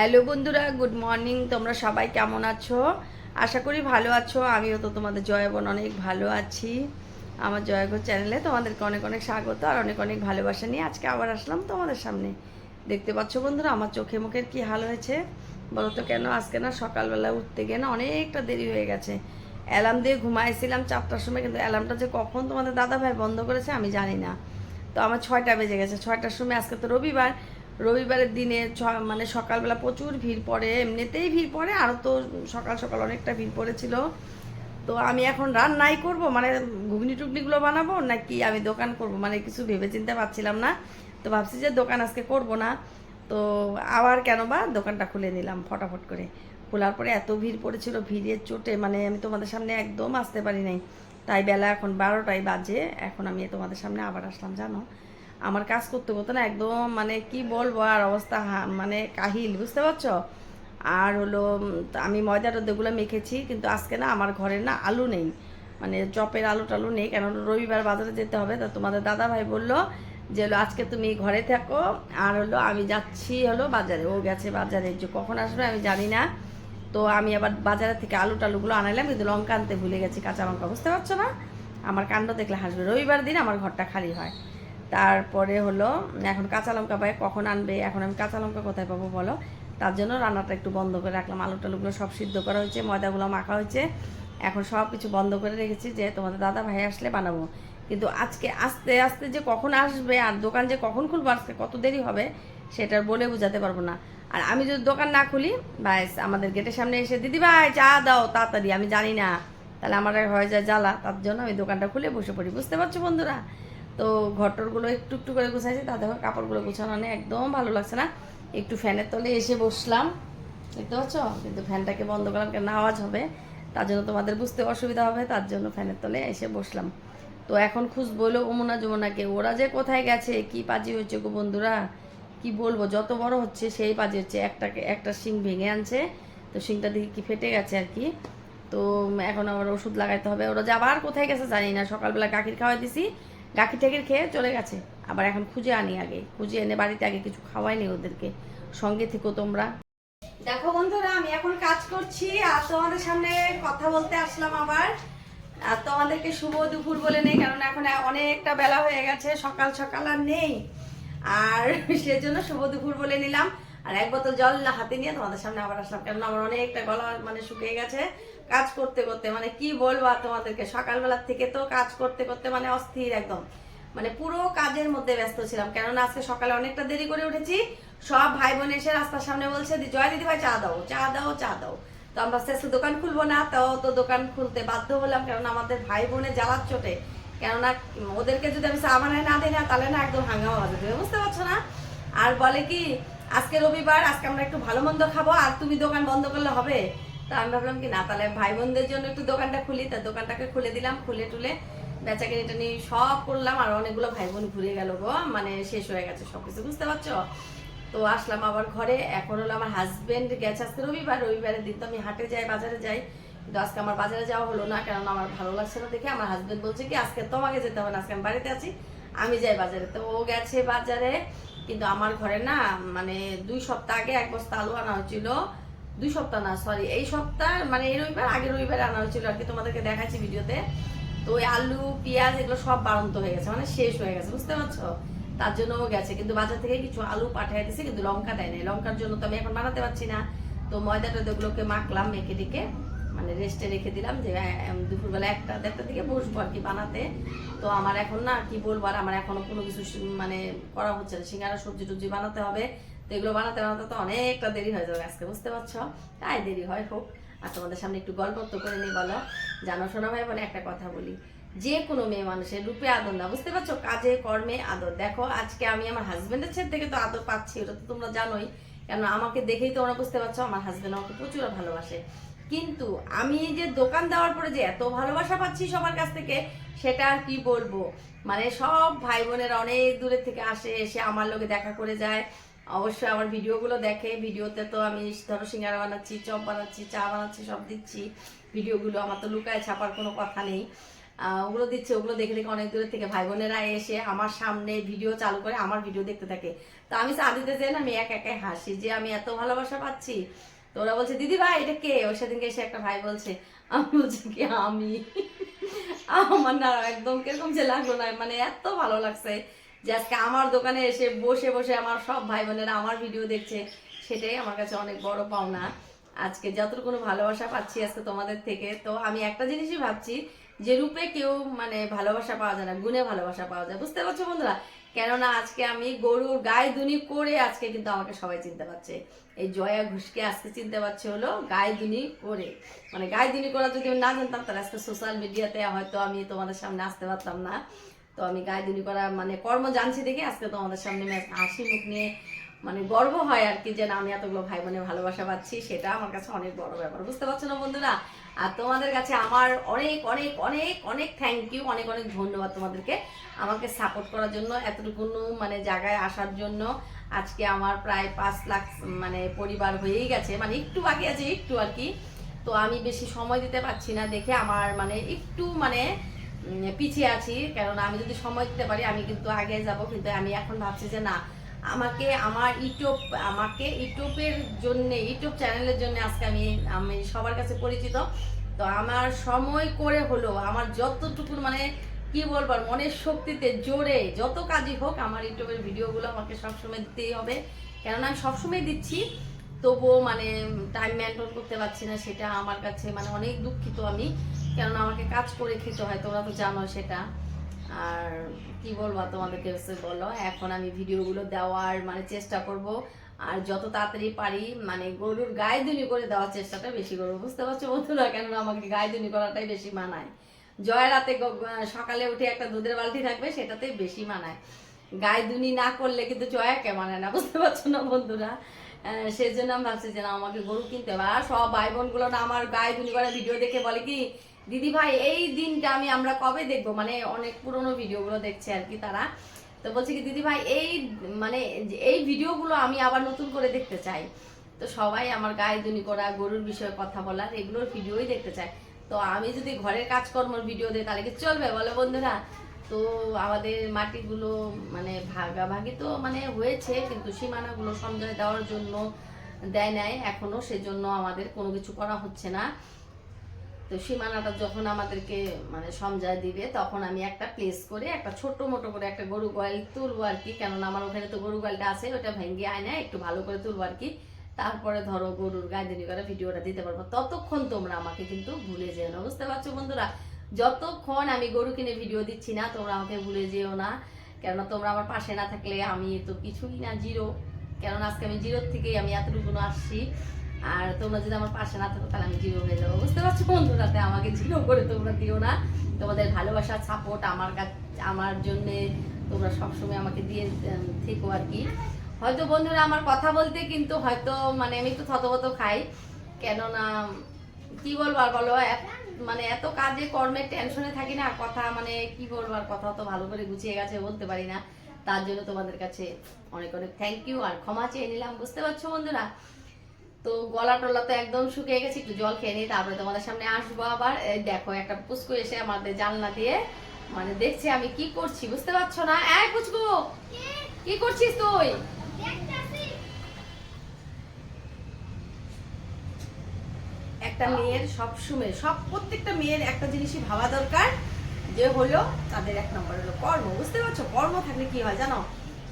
Hello বন্ধুরা, good morning. তোমরা সবাই কেমন আছো? আশা করি ভালো আছো। আমিও তো তোমাদের জয়বন অনেক ভালো আছি। আমার জয়গো চ্যানেলে তোমাদেরকে অনেক অনেক স্বাগত আর অনেক অনেক ভালোবাসা নিয়ে আজকে আবার আসলাম তোমাদের সামনে। দেখতে পাচ্ছ বন্ধুরা, আমার চোখে মুখের কি হাল হয়েছে? বলো তো কেন আজকে না সকালবেলা উঠতে গিয়ে না অনেকটা দেরি হয়ে গেছে। অ্যালার্ম দিয়ে ঘুমাইছিলাম চারটার সময়, কিন্তু অ্যালার্মটা যে কখন তোমাদের দাদা ভাই বন্ধ করেছে আমি জানি না। তো আমার ছয়টা বেজে গেছে। ছয়টার সময় আজকে তো রবিবার রবিবারের দিনে মানে সকালবেলা প্রচুর ভিড় পড়ে, এমনিতেই ভিড় পড়ে আরও তো সকাল সকাল অনেকটা ভিড় পড়েছিল। তো আমি এখন রান্নাই করব মানে ঘুগনি টুগনিগুলো বানাবো, নাকি আমি দোকান করব? মানে কিছু ভেবে চিনতে পারছিলাম না। তো ভাবছি যে দোকান আজকে করব না। তো আবার কেন বা দোকানটা খুলে নিলাম ফটাফট করে। খোলার পরে এত ভিড় পড়েছিল, ভিড়ের চোটে মানে আমি তোমাদের সামনে একদম আসতে পারি নাই। তাই বেলা এখন বারোটাই বাজে, এখন আমি তোমাদের সামনে আবার আসলাম, জানো? আমার কাজ করতে করতে না একদম মানে কি বলব আর অবস্থা মানে কাহিল, বুঝতে পারছ? আর হলো আমি ময়দা টয়দাগুলো মেখেছি, কিন্তু আজকে না আমার ঘরে না আলু নেই। মানে চপের আলু টালু নেই কেন রবিবার বাজারে যেতে হবে, তা তোমাদের দাদা ভাই বলল যে, হলো, আজকে তুমি ঘরে থাকো। আর হলো, আমি যাচ্ছি হলো বাজারে। ও গেছে বাজারে, যে কখন আসবে আমি জানি না। তো আমি আবার বাজারে থেকে আলু টালুগুলো আনাইলাম, কিন্তু লঙ্কা আনতে ভুলে গেছি কাঁচা লঙ্কা বুঝতে পারছ না? আমার কাণ্ড দেখলে হাসবে। রবিবার দিন আমার ঘরটা খালি হয়। তারপরে হলো, এখন কাঁচা লঙ্কা পাই কখন আনবে, এখন আমি কাঁচা লঙ্কা কোথায় পাবো বলো? তার জন্য রান্নাটা একটু বন্ধ করে রাখলাম। আলু টালুগুলো সব সিদ্ধ করা হয়েছে, ময়দাগুলো মাখা হয়েছে। এখন সব কিছু বন্ধ করে রেখেছি যে তোমাদের দাদা ভাই আসলে বানাবো। কিন্তু আজকে আস্তে আস্তে যে কখন আসবে আর দোকান যে কখন খুলবো আজকে কত দেরি হবে, সেটা বলে বোঝাতে পারব না। আর আমি যদি দোকান না খুলি, ব্যাস, আমাদের গেটের সামনে এসে, দিদি ভাই, চা দাও তাড়াতাড়ি, আমি জানি না। তাহলে আমার হয়ে যায় জ্বালা। তার জন্য আমি দোকানটা খুলে বসে পড়ি। বুঝতে পারছ বন্ধুরা? তো ঘরটরগুলো একটু একটু করে গুছাইছি, তা দেখো কাপড়গুলো গুছানো নেই, একদম ভালো লাগছে না। একটু ফ্যানের তলে এসে বসলাম, দেখতে পাচ্ছ? কিন্তু ফ্যানটাকে বন্ধ করলাম কেন আওয়াজ হবে। তার জন্য তোমাদের বুঝতে অসুবিধা হবে, তার জন্য ফ্যানের তলে এসে বসলাম। তো এখন খুঁজবো হলো অমুনা যমুনাকে, ওরা যে কোথায় গেছে, কি পাজি হচ্ছে গো বন্ধুরা? কি বলব, যত বড় হচ্ছে সেই পাজি হচ্ছে, একটাকে, একটা শিং ভেঙে আনছে, তো শিংটা দিকে কি ফেটে গেছে আর কি। তো এখন আবার ওষুধ লাগাইতে হবে, ওরা যে আবার কোথায় গেছে জানি না, সকালবেলা গাখির খাওয়াই দিছি গাখির টাকির খেয়ে চলে গেছে। আবার এখন খুঁজে আনি আগে। খুঁজে এনে বাড়িতে আগে কিছু খাওয়াইনি ওদেরকে। সঙ্গে থেকো তোমরা। দেখো বন্ধুরা, আমি এখন কাজ করছি আর তোমাদের সামনে কথা বলতে আসলাম আবার। আর তোমাদেরকে শুভ দুপুর বলে নেই কারণ এখন অনেকটা বেলা হয়ে গেছে, সকাল সকাল আর নেই। আর সেজন্য শুভ দুপুর বলে নিলাম। আর এক বোতল জল হাতে নিয়ে তোমাদের সামনে আবার আসলাম কারণ আমার অনেকটা গলা মানে শুকিয়ে গেছে। কাজ করতে করতে মানে কি বলব তোমাদেরকে সকালবেলার থেকে তো কাজ করতে করতে মানে অস্থির একদম। মানে পুরো কাজের মধ্যে ব্যস্ত ছিলাম, কেননা আজকে সকালে অনেকটা দেরি করে উঠেছি। সব ভাই বোন এসে রাস্তার সামনে বলছে, জয় দিদি ভাই, চা দাও চা দাও চা দাও। তো আমরা শেষে দোকান খুলবো না তাও তো দোকান খুলতে বাধ্য হলাম, কেননা আমাদের ভাই বোনে জ্বালার চোটে। কেননা ওদেরকে যদি আমি চা বানায় না দিই না, তাহলে না একদম হাঙ্গামা বাজে দেবে বুঝতে পারছ না? আর বলে কি, আজকে রবিবার, আজকে আমরা একটু ভালো মন্দ খাব, আর তুমি দোকান বন্ধ করলে হবে? তা আমি ভাবলাম কি, না, তাহলে ভাই বোনদের জন্য একটু দোকানটা খুলি। তা দোকানটাকে খুলে দিলাম, খুলে টুলে বেচা কিনিটা নিয়ে সব করলাম, আর অনেকগুলো ভাই বোন ঘুরে গেল গো মানে শেষ হয়ে গেছে সবকিছু, বুঝতে পারছ? তো আসলাম আবার ঘরে, এখন হলো আমার হাজবেন্ড গেছে আজকে রবিবার, রবিবারের দিন তো আমি হাটে যাই, বাজারে যাই। কিন্তু আজকে আমার বাজারে যাওয়া হলো না কারণ আমার ভালো লাগছে না দেখে। আমার হাজবেন্ড বলছে কি, আজকে তোমাকে যেতে হবে না, আজকে আমি বাড়িতে আছি, আমি যাই বাজারে। তো ও গেছে বাজারে, কিন্তু আমার ঘরে না মানে দুই সপ্তাহ আগে এক বস্তা আলু আনা হয়েছিল। দুই সপ্তাহ না সরি এই সপ্তাহ মানে এই রবিবার, আগের রবিবার আনা হয়েছিল আর কি, তোমাদেরকে দেখাচ্ছি ভিডিওতে। তো ওই আলু, পেঁয়াজ এগুলো সব বাড়ন্ত হয়ে গেছে মানে শেষ হয়ে গেছে, বুঝতে পারছ? তার জন্য ও গেছে, কিন্তু বাজার থেকে কিছু আলু পাঠিয়ে দিছে কিন্তু লঙ্কা দেয় নাই। লঙ্কার জন্য তো আমি এখন বানাতে পারছি না। তো ময়দা টয়দাগুলোকে মাখলাম, মেখে দিকে মানে রেস্টে রেখে দিলাম যে দুপুরবেলা একটা দেড়টার দিকে বসবো আর কি বানাতে। তো আমার এখন না, কি বলব আর আমার এখনও কোনো কিছু মানে করা হচ্ছে না। সিঙ্গারা সবজি টবজি বানাতে হবে। তো এগুলো বানাতে বানাতে তো অনেকটা দেরি হয়ে যাবে আজকে, বুঝতে পারছ? তাই দেরি হয়, হোক। আর তোমাদের সামনে একটু গল্প তো করে নিই, বলো। জানো শোনা ভাই বলে একটা কথা বলি। যে কোনো মেয়ে মানুষের রূপে আদর না, বুঝতে পারছ? কাজে, কর্মে আদর। দেখো, আজকে আমি আমার হাজবেন্ডের ছেলে থেকে তো আদর পাচ্ছি, ওটা তো তোমরা জানোই। কেন আমাকে দেখেই তোমরা বুঝতে পারছ, আমার হাজবেন্ড আমাকে প্রচুর ভালোবাসে। কিন্তু আমি যে দোকান দেওয়ার পরে যে এত ভালোবাসা পাচ্ছি সবার কাছ থেকে, সেটা আর কি বলব? মানে সব ভাই বোনেরা অনেক দূরের থেকে আসে, এসে আমার লোকে দেখা করে যায়। অবশ্যই আমার ভিডিওগুলো দেখে, ভিডিওতে তো আমি ধরো সিঙ্গারা বানাচ্ছি, চপ বানাচ্ছি, চা বানাচ্ছি, সব দিচ্ছি। ভিডিওগুলো আমার তো লুকায় ছাপার কোনো কথা নেই। ওগুলো দিচ্ছে, ওগুলো দেখে দেখে অনেক দূরের থেকে ভাই বোনেরা এসে আমার সামনে ভিডিও চালু করে আমার ভিডিও দেখতে থাকে। তো আমি চা দিতে চাই না আমি এক একাই হাসি যে আমি এত ভালোবাসা পাচ্ছি। তো ওরা বলছে, দিদি ভাই, এটা কে? ওর সেদিনকে এসে একটা ভাই বলছে, আমি বলছি কি, আমি? আমার না একদম কীরকম যে লাগল না মানে এত ভালো লাগছে। যে আজকে আমার দোকানে এসে বসে বসে আমার সব ভাই বোনেরা আমার ভিডিও দেখছে, সেটাই আমার কাছে অনেক বড় পাওনা। আজকে যতটুকু ভালোবাসা পাচ্ছি আজকে তোমাদের থেকে, তো আমি একটা জিনিসই ভাবছি যে রূপে কেউ মানে ভালোবাসা পাওয়া যায় না, গুণে ভালোবাসা পাওয়া যায়। বুঝতে পারছ বন্ধুরা? কেননা আজকে আমি গরুর গায়ে দুনি করে আজকে কিন্তু আমাকে সবাই চিনতে পারছে। এই জয়া ঘুষকে আজকে চিনতে পারছে হলো গায়ে দুনি করে। মানে গায়ে দুনি করা যদি আমি না জানতাম, তাহলে আজকে সোশ্যাল মিডিয়াতে হয়তো আমি তোমাদের সামনে আসতে পারতাম না। তো আমি গায়ে করা মানে কর্ম জানছি দেখে আজকে তোমাদের সামনে হাসি মুখ নিয়ে মানে গর্ব হয় আর কি যে না, আমি এতগুলো ভাই বোনের ভালোবাসা পাচ্ছি, সেটা আমার কাছে অনেক বড় ব্যাপার, বুঝতে পারছ না বন্ধুরা? আর তোমাদের কাছে আমার অনেক অনেক অনেক অনেক থ্যাংক ইউ অনেক অনেক ধন্যবাদ তোমাদেরকে আমাকে সাপোর্ট করার জন্য, এতটুকু মানে জায়গায় আসার জন্য। আজকে আমার প্রায় পাঁচ লাখ মানে পরিবার হয়েই গেছে মানে একটু বাকি আছে, একটু আর কি। তো আমি বেশি সময় দিতে পারছি না দেখে আমার মানে একটু মানে পিছিয়ে আছি, কেননা আমি যদি সময় দিতে পারি, আমি কিন্তু আগে যাব। কিন্তু আমি এখন ভাবছি যে না, আমাকে, আমার ইউটিউব, আমাকে ইউটিউবের জন্য, ইউটিউব চ্যানেলের জন্য আজকে আমি আমি সবার কাছে পরিচিত। তো আমার সময় করে হলো আমার যতটুকু মানে কি বলব মনের শক্তিতে জোরে যত কাজই হোক, আমার ইউটিউবের ভিডিওগুলো আমাকে সবসময় দিতেই হবে। কেননা আমি সবসময় দিচ্ছি তবুও মানে টাইম মেনটেন করতে পারছি না, সেটা আমার কাছে মানে অনেক দুঃখিত আমি। কেননা আমাকে কাজ করে খেতে হয়, তোমরা তো জানো সেটা। আর কি বলব তোমাদেরকে বলো, এখন আমি ভিডিওগুলো দেওয়ার মানে চেষ্টা করব। আর যত তাড়াতাড়ি পারি মানে গরুর গায়ে দুনি করে দেওয়ার চেষ্টাটা বেশি করব। বুঝতে পারছ বন্ধুরা? কেননা আমাকে গায়ে দুনি করাটাই বেশি মানায়। জয় রাতে সকালে উঠে একটা দুধের বালতি থাকবে, সেটাতেই বেশি মানায়। গায়ে দুনি না করলে কিন্তু জয়াকে মানায় না, বুঝতে পারছ না বন্ধুরা? সেই জন্য আমি ভাবছি যে না, আমাকে গরু কিনতে হবে। আর সব ভাই বোনগুলো না আমার গায়ে দুনি করা ভিডিও দেখে বলে কি, দিদি ভাই, এই দিনটা আমি আমরা কবে দেখব? মানে অনেক পুরনো ভিডিওগুলো দেখছে আর কি তারা। তো বলছে কি, দিদি ভাই, এই মানে এই ভিডিওগুলো আমি আবার নতুন করে দেখতে চাই। তো সবাই আমার গায়ে দুনি করা, গরুর বিষয়ে কথা বলার এগুলোর ভিডিওই দেখতে চায়। তো আমি যদি ঘরের কাজকর্মের ভিডিও দিই, তাহলে কি চলবে? বলো বন্ধুরা। তো আমাদের মাটিগুলো মানে ভাগাভাগি তো মানে হয়েছে, কিন্তু সীমানাগুলো সঞ্চয় দেওয়ার জন্য দেয় নাই, এখনও সেজন্য আমাদের কোনো কিছু করা হচ্ছে না। তো সীমানাটা যখন আমাদেরকে মানে সমঝায় দিবে, তখন আমি একটা প্লেস করে, একটা ছোট মোটো করে একটা গরু গোয়াল তুলবো আর কি। কেননা আমার ওখানে তো গরু গোয়ালটা আছে, ওটা ভেঙে আয় না, একটু ভালো করে তুলবো আর কি। তারপরে ধরো গরুর গায়ে করে ভিডিওটা দিতে পারব। ততক্ষণ তোমরা আমাকে কিন্তু ভুলে যেও না, বুঝতে পারছ বন্ধুরা? যতক্ষণ আমি গরু কিনে ভিডিও দিচ্ছি না, তোমরা আমাকে ভুলে যেও না। কেননা তোমরা আমার পাশে না থাকলে আমি তো কিছুই না জিরো কেননা আজকে আমি জিরোর থেকেই আমি এতটুকু আসছি। আর তোমরা যদি আমার পাশে না থাকো, তাহলে আমি জিরো হয়ে যাব। বুঝতে পারছ বন্ধুরা? তাই আমাকে জিরো করে তোমরা দিও না। তোমাদের ভালোবাসার সাপোর্ট আমার কাছে, আমার জন্যে তোমরা সবসময় আমাকে দিয়ে থেকো আর কি। হয়তো বন্ধুরা আমার কথা বলতে কিন্তু হয়তো মানে আমি একটু থতবত খাই। কেননা, কি বলব আর বলো মানে এত কাজে কর্মে টেনশনে থাকি না, কথা মানে কি বলব আর কথা তো ভালো করে গুছিয়ে গেছে, বলতে পারি না। তার জন্য তোমাদের কাছে অনেক অনেক থ্যাংক ইউ আর ক্ষমা চেয়ে নিলাম, বুঝতে পারছ বন্ধুরা? তো গলা টলা তো একদম শুকিয়ে গেছে, একটু জল খেয়ে নিই তারপরে তোমাদের সামনে আসব আবার। দেখো, একটা পুচকু এসে আমাদের জানলা দিয়ে মানে দেখছে আমি কি করছি, বুঝতে পারছ না? এই পুচকু! কি করছিস তুই? একটা মেয়ের সব সময় সব প্রত্যেকটা মেয়ের একটা জিনিসই ভাবা দরকার, যে হলো তাদের এক নম্বর হলো কর্ম। বুঝতে পারছ? কর্ম থাকলে কি হয় জানো?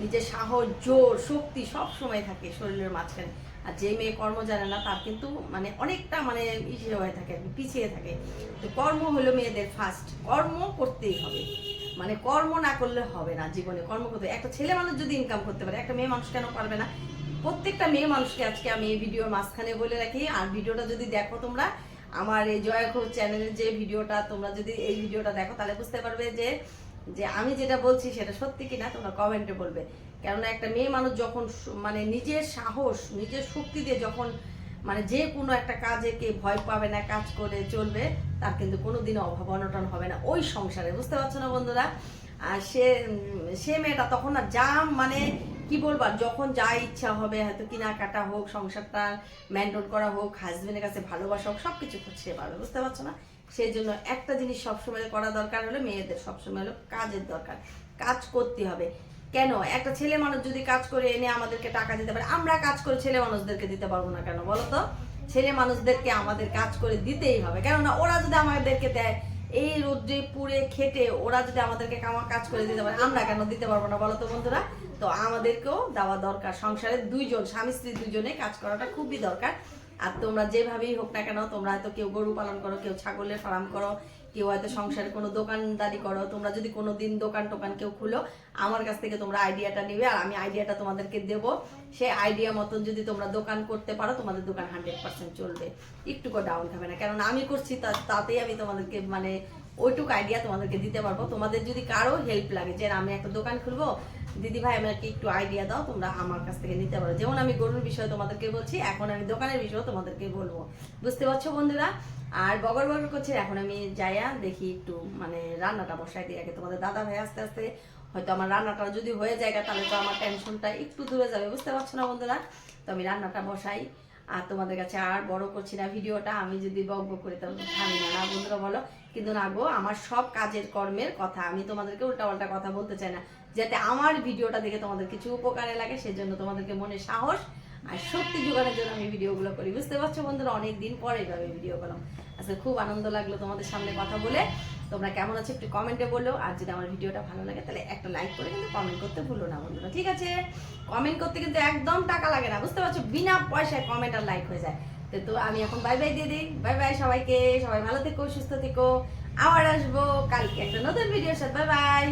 নিজের সাহস, জোর, শক্তি সব সময় থাকে শরীরের মাঝখানে। আর যে মেয়ে কর্ম জানে না, তার কিন্তু মানে অনেকটা মানে ইসে হয়ে থাকে পিছিয়ে থাকে। তো কর্ম হলো মেয়েদের ফার্স্ট কর্ম করতেই হবে। মানে কর্ম না করলে হবে না জীবনে। কর্ম করতে একটা ছেলে মানুষ যদি ইনকাম করতে পারে, একটা মেয়ে মানুষ কেন পারবে না? প্রত্যেকটা মেয়ে মানুষকে আজকে আমি এই ভিডিওর মাঝখানে বলে রাখি। আর ভিডিওটা যদি দেখো তোমরা, আমার এই জয় ঘোষ চ্যানেলের যে ভিডিওটা, তোমরা যদি এই ভিডিওটা দেখো, তাহলে বুঝতে পারবে যে যে আমি যেটা বলছি সেটা সত্যি কিনা তোমরা কমেন্টে বলবে। কেননা একটা মেয়ে মানুষ যখন মানে নিজের সাহস, নিজের শক্তি দিয়ে যখন মানে যে কোনো একটা কাজে কে ভয় পাবে না, কাজ করে চলবে, তার কিন্তু কোনোদিনও অভাব অনটন হবে না। ওই সংসারে, বুঝতে পারছ না বন্ধুরা? আর সে সে মেয়েটা তখন না যা মানে কি বলবার যখন যা ইচ্ছা হবে, হয়তো কেনাকাটা হোক, সংসারটা মেনটেন করা হোক হাজবেন্ডের কাছে ভালোবাসা হোক সব কিছু সে পারবে বুঝতে পারছ না? সেই জন্য একটা জিনিস সবসময় করা দরকার হলো মেয়েদের সবসময় হলো কাজের দরকার, কাজ করতে হবে। কেন? একটা ছেলে মানুষ যদি কাজ করে এনে আমাদেরকে টাকা দিতে পারে, আমরা কাজ করে ছেলে মানুষদেরকে দিতে পারব না কেন, বলো তো? ছেলে মানুষদেরকে আমাদের কাজ করে দিতেই হবে, কেননা ওরা যদি আমাদেরকে দেয়, এই রোদ্রে পুড়ে খেটে ওরা যদি আমাদেরকে কাজ করে দিতে পারে, আমরা কেন দিতে পারব না, বলো তো বন্ধুরা? তো আমাদেরকেও দেওয়া দরকার সংসারে দুইজন, স্বামী স্ত্রী দুজনে কাজ করাটা খুবই দরকার। আর তোমরা যেভাবেই হোক না কেন, তোমরা হয়তো কেউ গরু পালন করো, কেউ ছাগলের ফার্ম করো, কেউ হয়তো সংসারে কোনো দোকানদারি করো, তোমরা যদি কোনো দিন দোকান টোকান কেউ খুলো, আমার কাছ থেকে তোমরা আইডিয়াটা নেবে আর আমি আইডিয়াটা তোমাদেরকে দেবো। সেই আইডিয়া মতন যদি তোমরা দোকান করতে পারো, তোমাদের দোকান হান্ড্রেড পার্সেন্ট চলবে। একটুকু ডাউন খাবে না, কেননা আমি করছি তাতেই আমি তোমাদেরকে মানে ওইটুকু আইডিয়া তোমাদেরকে দিতে পারব। তোমাদের যদি কারও হেল্প লাগে যে আমি একটা দোকান খুলবো দিদি ভাই, আমাকে একটু আইডিয়া দাও, তোমরা আমার কাছ থেকে নিতে পারো। যেমন আমি গরুর বিষয়ে তোমাদেরকে বলছি, এখন আমি দোকানের বিষয়ে তোমাদেরকে বলব। বুঝতে পারছ বন্ধুরা? আর বগর বগর করছে, এখন আমি যাইয়া দেখি একটু মানে রান্নাটা বসাই দিই। আগে তোমাদের দাদা ভাই আস্তে আস্তে, হয়তো আমার রান্নাটা যদি হয়ে যায়, তাহলে তো আমার টেনশনটা একটু দূরে যাবে। বুঝতে পারছ না বন্ধুরা? তো আমি রান্নাটা বসাই। আর তোমাদের কাছে আর বড় করছি না ভিডিওটা, আমি যদি বক বক করি, তাহলে থামি না না বন্ধুরা বলো? কিন্তু না গো, আমার সব কাজের কর্মের কথা, আমি তোমাদেরকে উল্টা পাল্টা কথা বলতে চাই না। যাতে আমার ভিডিওটা দেখে তোমাদের কিছু উপকারে লাগে, সেজন্য তোমাদেরকে মনে সাহস আর শক্তি যোগানোর জন্য আমি ভিডিওগুলো করি। বুঝতে পারছ বন্ধুরা? অনেক দিন পরে এইভাবে ভিডিও করলাম। আজকে খুব আনন্দ লাগল তোমাদের সামনে কথা বলে। তোমরা কেমন আছো একটু কমেন্টে বলো। আর যদি আমার ভিডিওটা ভালো লাগে, তাহলে একটা লাইক করে কিন্তু কমেন্ট করতে ভুলো না বন্ধুরা, ঠিক আছে? কমেন্ট করতে কিন্তু একদম টাকা লাগে না, বুঝতে পারছ? বিনা পয়সায় কমেন্ট আর লাইক হয়ে যায়। তো তো আমি এখন বাই বাই দিয়ে দিই। বাই বাই সবাইকে। সবাই ভালো থেকো, সুস্থ থেকো। আবার আসব কালকে একটা নতুন ভিডিওর সাথে। Bye bye